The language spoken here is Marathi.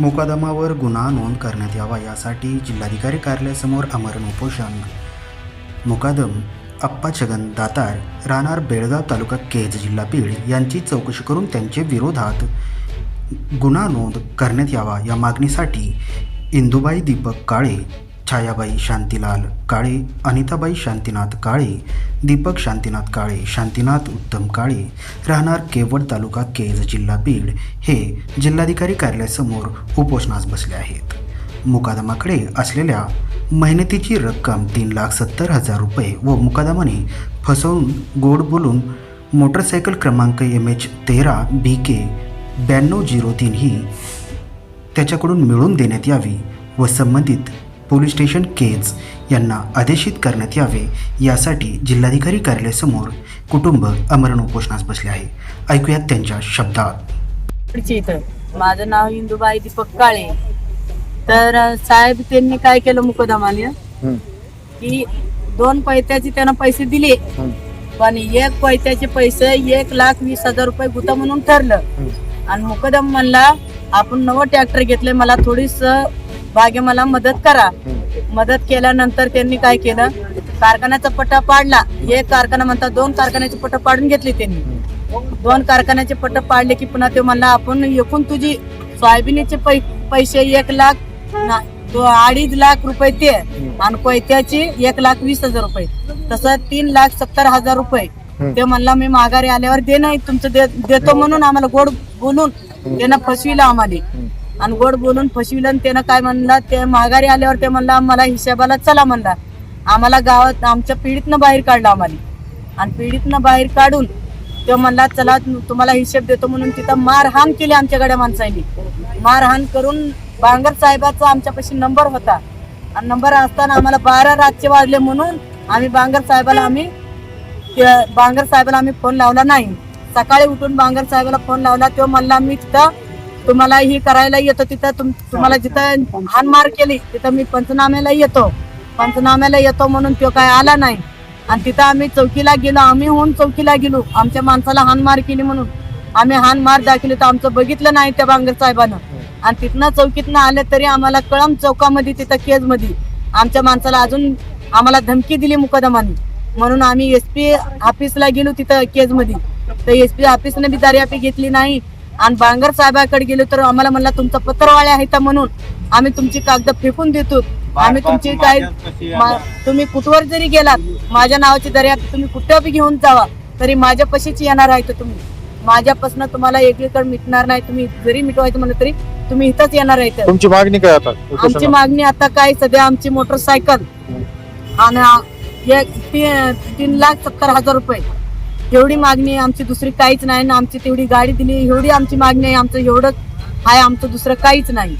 मुकादमावर गुन्हा नोंद करण्यात यावा यासाठी जिल्हाधिकारी कार्यालयासमोर आमरण उपोषण. मुकादम अप्पा छगन दातार राहणार बेळगाव तालुका केज जिल्हा बीड यांची चौकशी करून त्यांचे विरोधात गुन्हा नोंद करण्यात यावा या मागणीसाठी इंदुबाई दीपक काळे छायाबाई शांतीलाल काळे अनिताबाई शांतीनाथ काळे दीपक शांतीनाथ काळे शांतीनाथ उत्तम काळे राहणार केवड तालुका केज जिल्हा बीड हे जिल्हाधिकारी कार्यालयासमोर उपोषणास बसले आहेत. मुकादमाकडे असलेल्या मेहनतीची रक्कम तीन लाख सत्तर हजार रुपये व मुकादमाने फसवून गोड बोलून मोटरसायकल क्रमांक एम एच तेरा बी के ब्याण्णव झिरो तीन ही त्याच्याकडून मिळवून देण्यात यावी व संबंधित पोलीस स्टेशन केज यांना आदेशित करण्यात यावे यासाठी जिल्हाधिकारी कार्यालयासमोर कुटुंब अमरण उपोषणास बसले आहे. ऐकूयात त्यांच्या शब्दात. माझं नाव इंदुबाई दीपक काळे. तर साहेब त्यांनी काय केलं मुकदमाने? की दोन पैत्याचे त्यांना पैसे दिले. पण एक पैत्याचे पैसे एक लाख वीस हजार रुपये गुता म्हणून ठरलं. आणि मुकदम म्हणला आपण नवं ट्रॅक्टर घेतले मला थोडीस भाग्य मला मदत करा. मदत केल्यानंतर त्यांनी काय केलं? कारखान्याचा पट्टा पाडला. एक कारखाना म्हणता दोन कारखान्याचे पट्टा पाडून घेतले त्यांनी. दोन कारखान्याचे पट्ट पाडले की पुन्हा ते म्हणला आपण एकूण तुझी सोयाबीनचे पै पैसे एक लाख ना- अडीच लाख रुपये ते आणि कोयत्याचे एक लाख वीस हजार रुपये. तसं तीन लाख सत्तर हजार रुपये. ते म्हणला मी माघारी आल्यावर दे नाही तुमचं देतो म्हणून आम्हाला गोड बोलून त्यांना फसविलं आम्हाला. आणि गोड बोलून फसविलं आणि त्यानं काय म्हणला ते माघारी आल्यावर ते म्हणला मला हिशेबाला चला म्हणला. आम्हाला गावात आमच्या पिढीतनं बाहेर काढलं आम्हाला. आणि पिढीतनं बाहेर काढून तो म्हणला चला तुम्हाला हिशेब देतो म्हणून तिथं मारहाण केली आमच्याकडे माणसांनी. मारहाण करून बांगर साहेबाचा आमच्यापाशी नंबर होता. आणि नंबर असताना आम्हाला बारा रातचे वाजले म्हणून आम्ही बांगर साहेबाला आम्ही बांगर साहेबाला आम्ही फोन लावला नाही. सकाळी उठून बांगर साहेबाला फोन लावला तो म्हणला मी तिथं तुम्हाला ही करायला येतो तिथं. तुम तुम्हाला जिथं हानमार केली तिथं मी पंचनाम्याला येतो. पंचनाम्याला येतो म्हणून तो काय आला नाही. आणि तिथं आम्ही चौकीला गेलो आम्ही होऊन चौकीला गेलो. आमच्या माणसाला हानमार केली म्हणून. आम्ही हानमार दाखवली तर आमचं बघितलं नाही त्या बांगर साहेबानं. आणि तिथनं चौकीतनं आले तरी आम्हाला कळम चौकामध्ये तिथं केजमध्ये. आमच्या माणसाला अजून आम्हाला धमकी दिली मुकदमाने. म्हणून आम्ही एस पी ऑफिसला गेलो तिथं केजमध्ये. तर एस पी ऑफिसने बी दर्यापी घेतली नाही. आणि बांगर साहेबाकडे गेलो तर आम्हाला म्हणला तुमचं पत्रवाळे आहे का म्हणून आम्ही तुमची कागद फेकून देतो. आम्ही तुमची काय तुम्ही कुठवर जरी गेलात माझ्या नावाची दर्यापी तुम्ही कुठं बी घेऊन जावा तरी माझ्या पशीच येणार आहे तर तुम्ही. माझ्यापासून तुम्हाला एकीकडे मिटणार नाही तुम्ही जरी मिटवायचं म्हणलं तरी तुम्ही इथंच येणार आहे तर तुमची मागणी काय आता? आमची? मागणी आता काय सध्या आमची मोटरसायकल आणि तीन लाख सत्तर हजार रुपये. एवढी मागणी आहे आमची दुसरी काहीच नाही ना आमची तेवढी गाडी दिली एवढी आमची मागणी आहे आमचं एवढं आहे आमचं दुसरं काहीच नाही.